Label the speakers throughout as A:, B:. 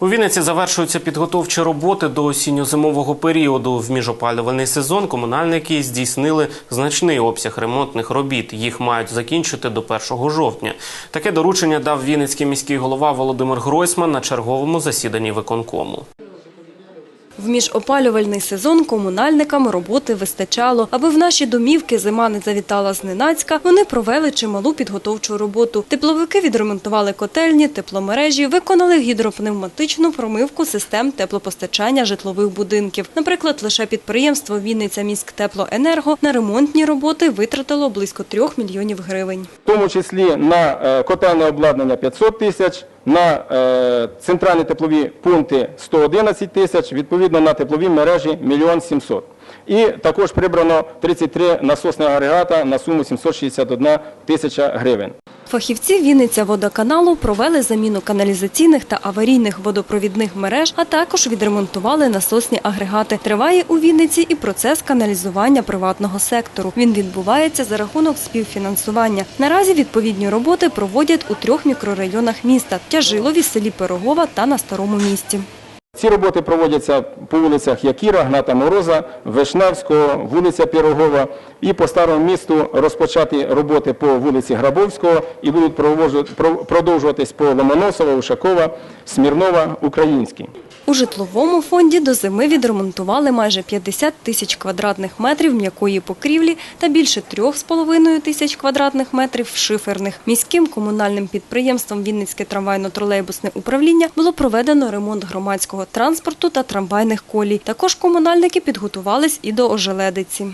A: У Вінниці завершуються підготовчі роботи до осінньо-зимового періоду. В міжопалювальний сезон комунальники здійснили значний обсяг ремонтних робіт. Їх мають закінчити до 1 жовтня. Таке доручення дав Вінницький міський голова Володимир Гройсман на черговому засіданні виконкому.
B: В міжопалювальний сезон комунальникам роботи вистачало. Аби в наші домівки зима не завітала зненацька, вони провели чималу підготовчу роботу. Тепловики відремонтували котельні, тепломережі, виконали гідропневматичну промивку систем теплопостачання житлових будинків. Наприклад, лише підприємство Вінниця міськтеплоенерго на ремонтні роботи витратило близько трьох мільйонів гривень.
C: в тому числі на е, котельне обладнання 500 тисяч, на е, центральні теплові пункти 111 тисяч, відповідно на теплові мережі 1 мільйон 700. І також прибрано 33 насосні агрегата на суму 761 тисяча гривень.
B: Фахівці Вінниця водоканалу провели заміну каналізаційних та аварійних водопровідних мереж, а також відремонтували насосні агрегати. Триває у Вінниці і процес каналізування приватного сектору. Він відбувається за рахунок співфінансування. Наразі відповідні роботи проводять у трьох мікрорайонах міста – Тяжилові, селі Пирогова та на Старому місті.
C: Ці роботи проводяться по вулицях Якіра, Гната Мороза, Вишневського, вулиця Пірогова. І по старому місту розпочати роботи по вулиці Грабовського і будуть продовжуватись по Ломоносова, Ушакова, Смірнова, Український.
B: У житловому фонді до зими відремонтували майже 50 тисяч квадратних метрів м'якої покрівлі та більше 3,5 тисяч квадратних метрів шиферних. Міським комунальним підприємством Вінницьке трамвайно-тролейбусне управління було проведено ремонт громадського транспорту та трамвайних колій. Також комунальники підготувались і до ожеледиці.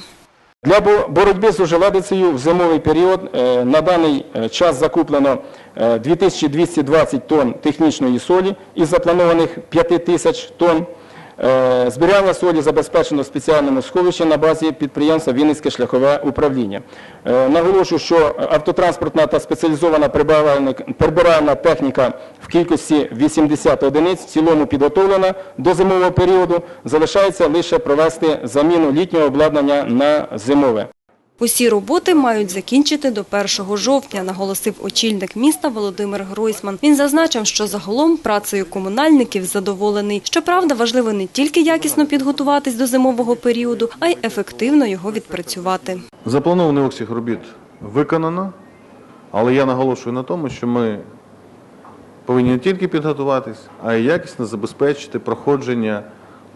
C: Для боротьби з ожеледицею в зимовий період е, на даний е, час закуплено е, 2220 тонн технічної солі із запланованих 5000 тонн. Е, Зберігання солі забезпечено в спеціальному сховищі на базі підприємства Вінницьке шляхове управління. Е, Наголошую, що автотранспортна та спеціалізована прибиральна техніка в кількості 80 одиниць в цілому підготовлена до зимового періоду. Залишається лише провести заміну літнього обладнання на зимове.
B: Усі роботи мають закінчити до 1 жовтня, наголосив очільник міста Володимир Гройсман. Він зазначив, що загалом працею комунальників задоволений. Щоправда, важливо не тільки якісно підготуватись до зимового періоду, а й ефективно його відпрацювати.
D: Запланований обсяг робіт виконано, але я наголошую на тому, що ми повинні не тільки підготуватись, а й якісно забезпечити проходження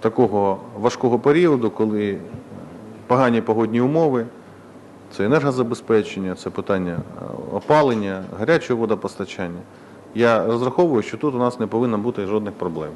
D: такого важкого періоду, коли погані погодні умови, це енергозабезпечення, це питання е, опалення, гарячого водопостачання. Я розраховую, що тут у нас не повинно бути жодних проблем.